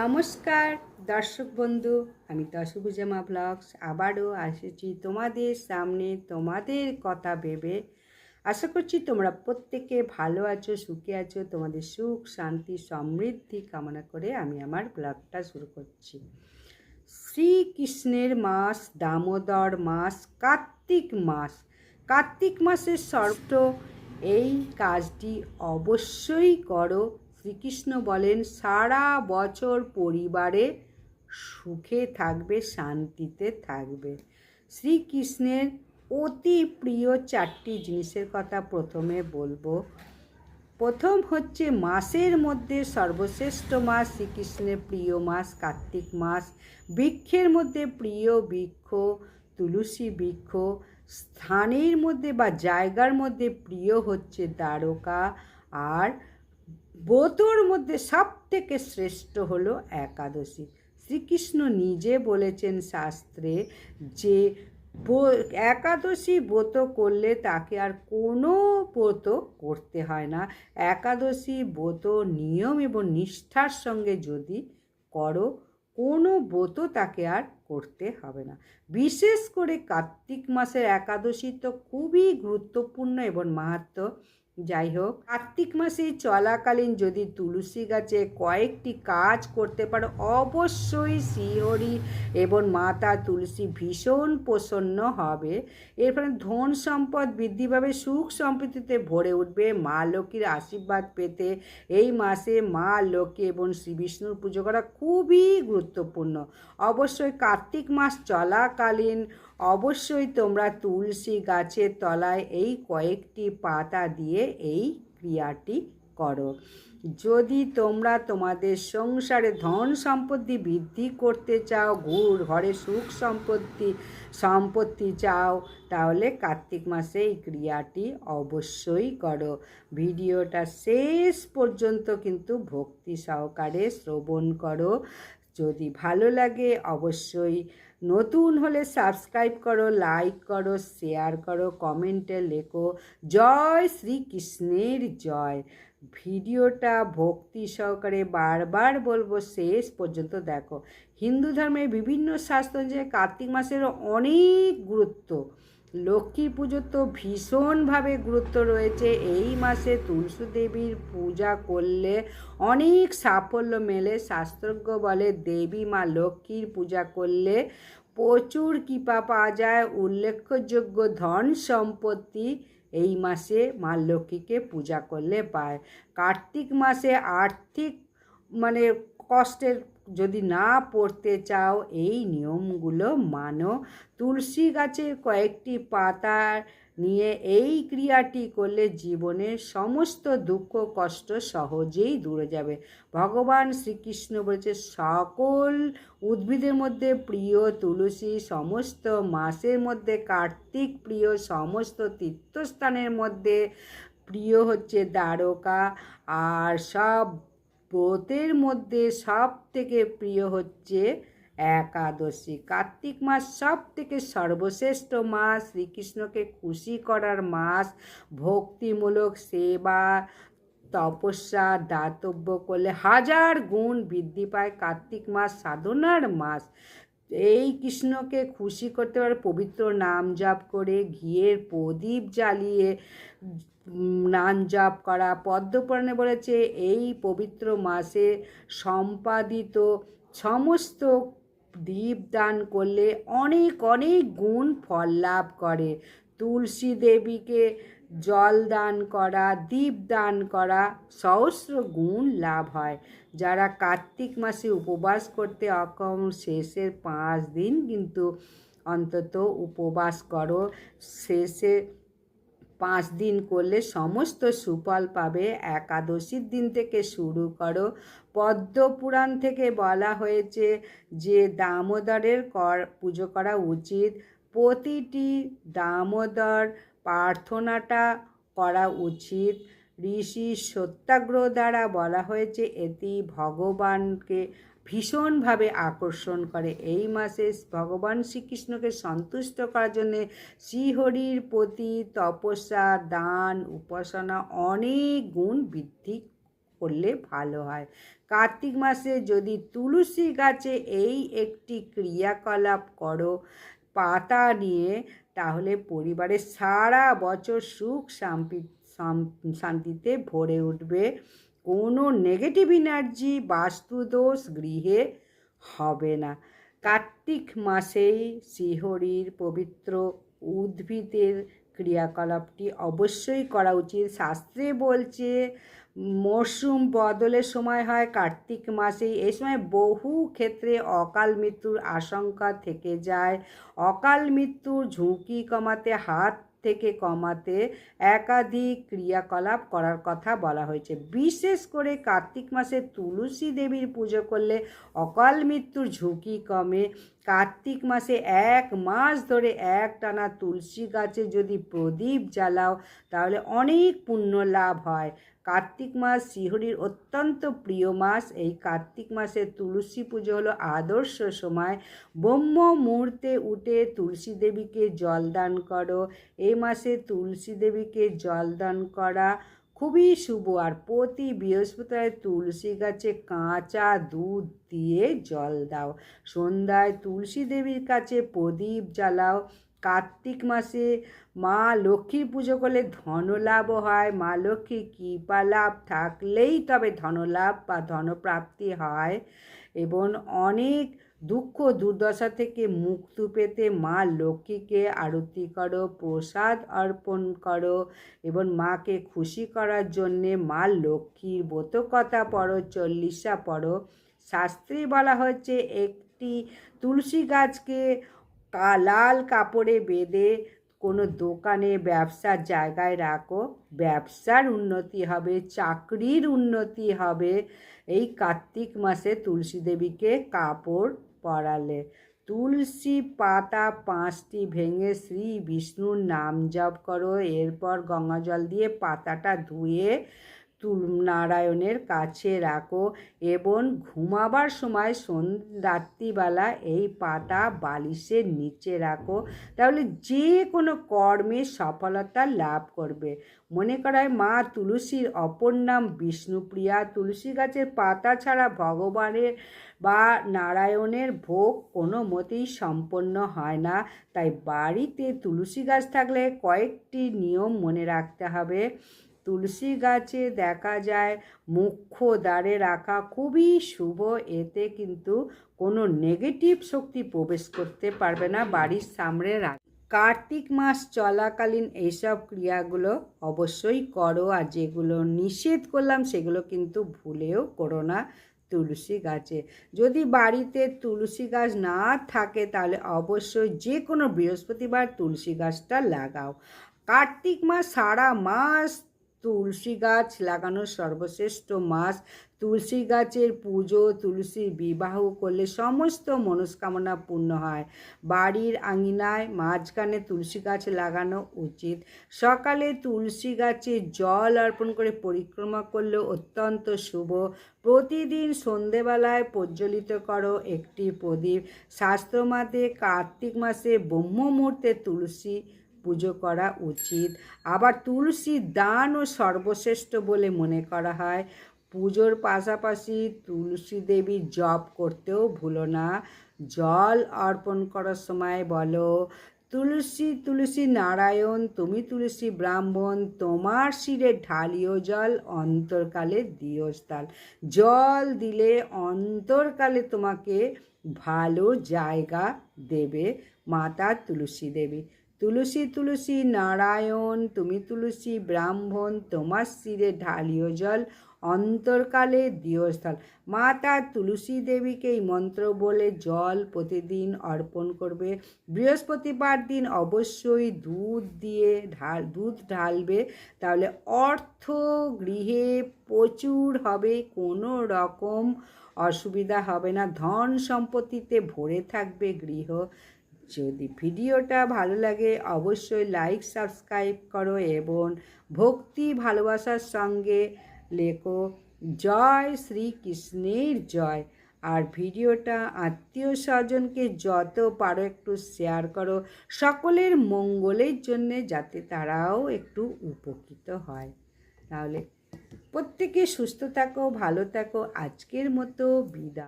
নমস্কার, দর্শক বন্ধু, আমি দশভুজামা ব্লগস আবারও এসেছি তোমাদের সামনে তোমাদের কথা ভেবে। আশা করছি তোমরা প্রত্যেকে ভালো আছো, সুখে আছো, তোমাদের সুখ, শান্তি, সমৃদ্ধি কামনা করে আমি আমার ব্লগটা শুরু করছি। শ্রীকৃষ্ণের মাস, দামোদর মাস, কার্তিক মাস। কার্তিক মাসের শর্ত, এই কাজটি অবশ্যই করো শ্রীকৃষ্ণ বলেন, সারা বছর পরিবারে সুখে থাকবে, শান্তিতে থাকবে। শ্রীকৃষ্ণের অতি প্রিয় চারটি জিনিসের কথা প্রথমে বলব। প্রথম হচ্ছে, মাসের মধ্যে সর্বশ্রেষ্ঠ মাস শ্রীকৃষ্ণের প্রিয় মাস, কার্তিক মাস। বৃক্ষের মধ্যে প্রিয় বৃক্ষ, তুলসী বৃক্ষ। স্থানের মধ্যে বা জায়গার মধ্যে প্রিয় হচ্ছে দ্বারকা। আর ব্রতর মধ্যে সব থেকে শ্রেষ্ঠ হলো একাদশী। শ্রীকৃষ্ণ নিজে বলেছেন শাস্ত্রে যে, ব- একাদশী ব্রত করলে তাকে আর কোনো ব্রত করতে হয় না। একাদশী ব্রত নিয়ম এবং নিষ্ঠার সঙ্গে যদি করো, কোনো ব্রত তাকে আর করতে হবে না। বিশেষ করে কার্তিক মাসের একাদশী তো খুবই গুরুত্বপূর্ণ এবং মাহাত্ম। যাই হোক, কার্তিক মাসে চলাকালীন যদি তুলসী গাছে কয়েকটি কাজ করতে পারো, অবশ্যই শ্রীহরি এবং মাতা তুলসী ভীষণ প্রসন্ন হবে। এর ফলে ধন সম্পদ বৃদ্ধি পাবে, সুখ সম্প্রীতিতে ভরে উঠবে, মা লক্ষ্মীর আশীর্বাদ পেতে এই মাসে মা লক্ষ্মী এবং শ্রী বিষ্ণুর পুজো করা খুবই গুরুত্বপূর্ণ। অবশ্যই কার্তিক মাস চলাকালীন অবশ্যই তোমরা তুলসী গাছের তলায় এই কয়েকটি পাতা দিয়ে এই ক্রিয়াটি করো। যদি তোমরা তোমাদের সংসারে ধন সম্পত্তি বৃদ্ধি করতে চাও ঘুর ঘরে সুখ সম্পত্তি সম্পত্তি চাও, তাহলে কার্তিক মাসে এই ক্রিয়াটি অবশ্যই করো। ভিডিওটা শেষ পর্যন্ত কিন্তু ভক্তি সহকারে শ্রবণ করো। যদি ভালো লাগে অবশ্যই নতুন হলে সাবস্ক্রাইব করো, লাইক করো, শেয়ার করো, কমেন্টে লেখো, জয় শ্রীকৃষ্ণের জয়। ভিডিওটা ভক্তি সহকারে বারবার বলব, শেষ পর্যন্ত দেখো। হিন্দু ধর্মের বিভিন্ন শাস্ত্র যে কার্তিক মাসের অনেক গুরুত্ব। লক্ষ্মী পুজোর তো ভীষণভাবে গুরুত্ব রয়েছে। এই মাসে তুলসী দেবীর পূজা করলে অনেক সাফল্য মেলে। শাস্ত্রজ্ঞ বলে, দেবী মা লক্ষ্মীর পূজা করলে প্রচুর কৃপা পাওয়া যায়। উল্লেখযোগ্য ধন সম্পত্তি এই মাসে মা লক্ষ্মীকে পূজা করলে পায়। কার্তিক মাসে আর্থিক মানে কষ্টের যদি না পড়তে চাও, এই নিয়মগুলো মানো। তুলসী গাছের কয়েকটি পাতা নিয়ে এই ক্রিয়াটি করলে জীবনের সমস্ত দুঃখ, কষ্ট সহজেই দূরে যাবে। ভগবান শ্রীকৃষ্ণ বলেছে সকল উদ্ভিদের মধ্যে প্রিয় তুলসী সমস্ত মাসের মধ্যে, কার্তিক প্রিয় সমস্ত তীর্থস্থানের মধ্যে প্রিয় হচ্ছে দ্বারকা। আর সব ব্রতের মধ্যে সব থেকে প্রিয় হচ্ছে একাদশী। কার্তিক মাস সব থেকে সর্বশ্রেষ্ঠ মাস। শ্রীকৃষ্ণকে খুশি করার মাস। ভক্তিমূলক সেবা, তপস্যা, দাতব্য করলে হাজার গুণ বৃদ্ধি পায় কার্তিক মাস সাধনার মাস। এই কৃষ্ণকে খুশি করতে পারে পবিত্র নাম জাপ করে ঘিয়ের প্রদীপ জ্বালিয়ে নাম জপ করা। পদ্মপুরাণে বলেছে, এই পবিত্র মাসে সম্পাদিত সমস্ত দীপ দান করলে অনেক অনেক গুণ ফল লাভ করে। তুলসী দেবীকে জল দান করা, দীপ দান করা সহস্র গুণ লাভ হয়। যারা কার্তিক মাসে উপবাস করতে অক্ষম, শেষের পাঁচ দিন কিন্তু অন্তত উপবাস করো। শেষে পাঁচ দিন করলে সমস্ত সুফল পাবে। একাদশীর দিন থেকে শুরু করো। পদ্ম পুরাণ থেকে বলা হয়েছে যে দামোদরের কর পুজো করা উচিত। প্রতিটি দামোদর প্রার্থনাটা করা উচিত। ঋষি সত্যাগ্রহ দ্বারা বলা হয়েছে, এটি ভগবানকে ভীষণভাবে আকর্ষণ করে। এই মাসে ভগবান শ্রীকৃষ্ণকে সন্তুষ্ট করার জন্যে শ্রীহরির প্রতি তপস্যা, দান, উপাসনা অনেক গুণ বৃদ্ধি করলে ভালো হয়। কার্তিক মাসে যদি তুলসী গাছে এই একটি ক্রিয়াকলাপ করো পাতা নিয়ে, তাহলে পরিবারের সারা বছর সুখ শান্তি, শান্তিতে ভরে উঠবে। কোনো নেগেটিভ এনার্জি বাস্তুদোষ গৃহে হবে না। কার্তিক মাসেই শ্রীহরির পবিত্র উদ্ভিদের ক্রিয়াকলাপটি অবশ্যই করা উচিত। শাস্ত্রে বলছে মরশুম বদলের সময় হয়, কার্তিক মাসেই। এই সময় বহু ক্ষেত্রে অকাল মৃত্যুর আশঙ্কা থেকে যায়। অকাল মৃত্যুর ঝুঁকি কমাতে হাত থেকে কমাতে একাধিক ক্রিয়াকলাপ করার কথা বলা হয়েছে। বিশেষ করে কার্তিক মাসে তুলসী দেবীর পুজো করলে অকাল মৃত্যুর ঝুঁকি কমে। কার্তিক মাসে এক মাস ধরে এক টানা তুলসী গাছে যদি প্রদীপ জ্বালাও, তাহলে অনেক পুণ্য লাভ হয়। কার্তিক মাস শ্রীহরির অত্যন্ত প্রিয় মাস। এই কার্তিক মাসে তুলসী পুজো হলো আদর্শ সময়। ব্রহ্ম মুহূর্তে উঠে তুলসী দেবীকে জলদান করো। এই মাসে তুলসী দেবীকে জলদান করা খুবই শুভ। আর প্রতি বৃহস্পতিবার তুলসী গাছে কাঁচা দুধ দিয়ে জল দাও। সন্ধ্যায় তুলসী দেবীর কাছে প্রদীপ জ্বালাও। কার্তিক মাসে মা লক্ষ্মীর পুজো করলে ধনলাভ হয়। মা লক্ষ্মীর কৃপা লাভ থাকলেই তবে ধনলাভ বা ধনপ্রাপ্তি হয় এবং অনেক দুঃখ দুর্দশা থেকে মুক্তি পেতে মা লক্ষ্মীকে আরতি করো, প্রসাদ অর্পণ করো এবং মাকে খুশি করার জন্যে মা লক্ষ্মীর বোতকথা পড়ো, চল্লিশা পড়ো। শাস্ত্রে বলা হচ্ছে একটি তুলসী গাছকে লাল কাপড়ে বেঁধে কোনো দোকানে ব্যবসার জায়গায় রাখো। ব্যবসার উন্নতি হবে, চাকরির উন্নতি হবে। এই কার্তিক মাসে তুলসী দেবীকে কাপড় পরালে। তুলসী পাতা পাঁচটি ভেঙে শ্রী বিষ্ণুর নাম জপ করো। এরপর গঙ্গা জল দিয়ে পাতাটা ধুয়ে নারায়ণের কাছে রাখো এবং ঘুমাবার সময় রাত্রিবেলা এই পাতা বালিশের নিচে রাখো। তাহলে যে কোনো কর্মে সফলতা লাভ করবে। মনে করায় মা তুলসীর অপর নাম বিষ্ণুপ্রিয়া। তুলসী গাছের পাতা ছাড়া ভগবানের বা নারায়ণের ভোগ কোনো মতেই সম্পন্ন হয় না। তাই বাড়িতে তুলসী গাছ থাকলে কয়েকটি নিয়ম মনে রাখতে হবে। তুলসী গাছে দেখা যায় মুখ্য দ্বারে রাখা খুবই শুভ। এতে কিন্তু কোনো নেগেটিভ শক্তি প্রবেশ করতে পারবে না বাড়ির সামনে রাখ কার্তিক মাস চলাকালীন এইসব ক্রিয়াগুলো অবশ্যই করো আর যেগুলো নিষেধ করলাম সেগুলো কিন্তু ভুলেও করো না তুলসী গাছে। যদি বাড়িতে তুলসী গাছ না থাকে তাহলে অবশ্যই যে কোনো বৃহস্পতিবার তুলসী গাছটা লাগাও। কার্তিক মাস সারা মাস তুলসী গাছ লাগানোর সর্বশ্রেষ্ঠ মাস। তুলসী গাছের পুজো, তুলসী বিবাহ করলে সমস্ত মনস্কামনা পূর্ণ হয়। বাড়ির আঙিনায় মাঝখানে তুলসী গাছ লাগানো উচিত। সকালে তুলসী গাছে জল অর্পণ করে পরিক্রমা করলে অত্যন্ত শুভ। প্রতিদিন সন্ধেবেলায় প্রজ্বলিত করো একটি প্রদীপ। শাস্ত্রমাতে কার্তিক মাসে ব্রহ্ম মুহূর্তে তুলসী পুজো করা উচিত। আবার তুলসী দানও সর্বশ্রেষ্ঠ বলে মনে করা হয়। পুজোর পাশাপাশি তুলসী দেবী জপ করতেও ভুলো না। জল অর্পণ করার সময় বলো, তুলসী তুলসী নারায়ণ, তুমি তুলসী ব্রাহ্মণ, তোমার শিরে ঢালিও জল, অন্তরকালে দিও স্থান। জল দিলে অন্তরকালে তোমাকে ভালো জায়গা দেবে মাতা তুলসী দেবী। তুলসী তুলসী নারায়ণ, তুমি তুলসী ব্রাহ্মণ, তোমার শিরে ঢালিও জল, অন্তর্কালে দিয়স্থল। মাতা তুলসী দেবীকে এই মন্ত্র বলে জল প্রতিদিন অর্পণ করবে। বৃহস্পতিবার দিন অবশ্যই দুধ দিয়ে ঢাল, দুধ ঢালবে। তাহলে অর্থ গৃহে প্রচুর হবে, কোনো রকম অসুবিধা হবে না। ধন সম্পত্তিতে ভরে থাকবে গৃহ। যদি ভিডিওটা ভালো লাগে, অবশ্যই লাইক সাবস্ক্রাইব করো এবং ভক্তি ভালোবাসার সঙ্গে লেখো, জয় শ্রীকৃষ্ণের জয়। আর ভিডিওটা আত্মীয় স্বজনকে যত পারো একটু শেয়ার করো, সকলের মঙ্গলের জন্যে যাতে তারাও একটু উপকৃত হয়। তাহলে প্রত্যেকে সুস্থ থাকো, ভালো থাকো, আজকের মতো বিদায়।